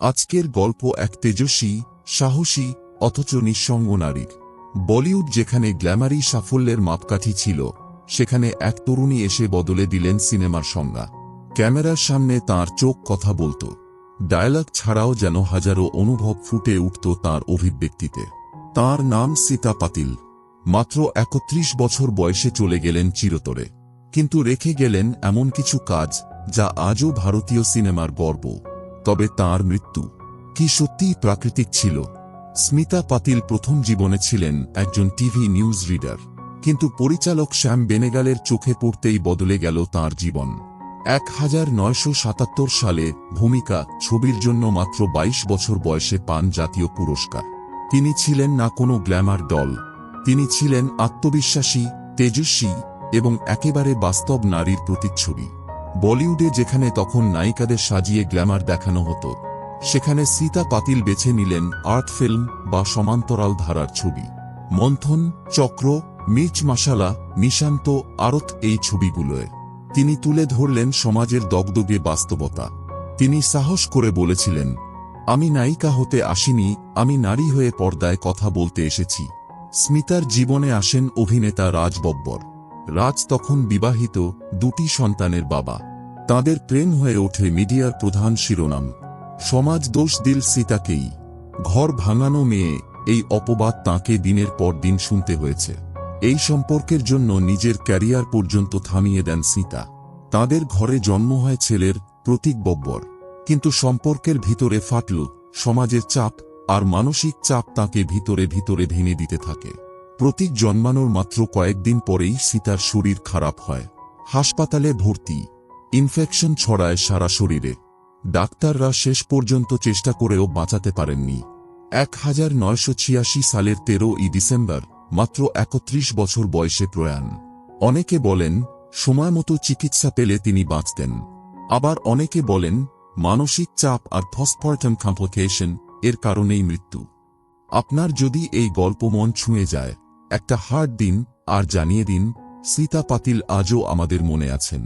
আজকের গল্প এক তেজস্বী, সাহসী, অথচ নিঃসঙ্গ নারীর বলিউড যেখানে গ্ল্যামারি সাফল্যের মাপকাঠি ছিল, সেখানে এক তরুণী এসে বদলে দিলেন সিনেমার সংজ্ঞা। ক্যামেরার সামনে তার চোখ কথা বলত। ডায়ালগ ছাড়াও যেন হাজারো অনুভব ফুটে উঠত তার অভিব্যক্তিতে। তার নাম সীতা পাতিল। মাত্র একত্রিশ বছর বয়সে চলে গেলেন চিরতরে। কিন্তু রেখে গেলেন এমন কিছু কাজ, যা আজও ভারতীয় সিনেমার গর্ব। তবে তার মৃত্যু। কি সত্যিই প্রাকৃতিক ছিল? স্মিতা পাতিল প্রথম জীবনে ছিলেন একজন টিভি নিউজ রিডার। কিন্তু পরিচালক শ্যাম বেনেগালের চোখে পড়তেই বদলে গেল তার জীবন। এক হাজার নয়শো সাতাত্তর সালে ভূমিকা, ছবির জন্য মাত্র ২২ বছর বয়সে পান জাতীয় পুরস্কার। তিনি ছিলেন না কোনো গ্ল্যামার দল তিনি ছিলেন আত্মবিশ্বাসী, তেজস্বী এবং একেবারে বাস্তব নারীর প্রতিচ্ছবি। বলিউডে যেখানে তখন নায়িকাদের সাজিয়ে গ্ল্যামার দেখানো হতো, সেখানে সীতা পাতিল বেছে নিলেন আর্ট ফিল্ম বা সমান্তরাল ধারার ছবি। মন্থন, চক্র, মির্চ মাসালা নিশান্ত আরত এই ছবিগুলোয়। তিনি তুলে ধরলেন সমাজের দগদগে বাস্তবতা। তিনি সাহস করে বলেছিলেন, আমি নায়িকা হতে আসিনি, আমি নারী হয়ে পর্দায় কথা বলতে এসেছি। স্মিতার জীবনে আসেন অভিনেতা রাজ বব্বর। রাজ তখন বিবাহিত, দুটি সন্তানের বাবা। তাদের প্রেম হয়ে ওঠে মিডিয়ার প্রধান শিরোনাম। সমাজ দোষ দিল সীতাকেই। ঘর ভাঙানো মেয়ে, এই অপবাদ তাঁকে দিনের পর দিন শুনতে হয়েছে। এই সম্পর্কের জন্য নিজের ক্যারিয়ার পর্যন্ত থামিয়ে দেন সীতা। তাদের ঘরে জন্ম হয় ছেলের, প্রতীক বব্বর। কিন্তু সম্পর্কের ভিতরে ফাটল, সমাজের চাপ, আর মানসিক চাপ তাকে ভিতরে ভিতরে ভেঙে দিতে থাকে। প্রতীক জন্মানোর মাত্র কয়েকদিন পরেই সীতার শরীর খারাপ হয়। হাসপাতালে ভর্তি। ইনফেকশন ছড়ায় সারা শরীরে। ডাক্তাররা শেষ পর্যন্ত চেষ্টা করেও বাঁচাতে পারেননি। এক হাজার নয়শো ছিয়াশি সালের তেরো ই ডিসেম্বর, মাত্র একত্রিশ বছর বয়সে প্রয়াণ। অনেকে বলেন সময়মতো চিকিৎসা পেলে তিনি বাঁচতেন। আবার অনেকে বলেন, মানসিক চাপ আর ফসফরটন কমপ্লিকেশন এর কারণেই মৃত্যু। আপনার যদি এই গল্প মন ছুঁয়ে যায়, একটা হার্ট দিন, আর জানিয়ে দিন, সীতা পাতিল আজও আমাদের মনে আছেন।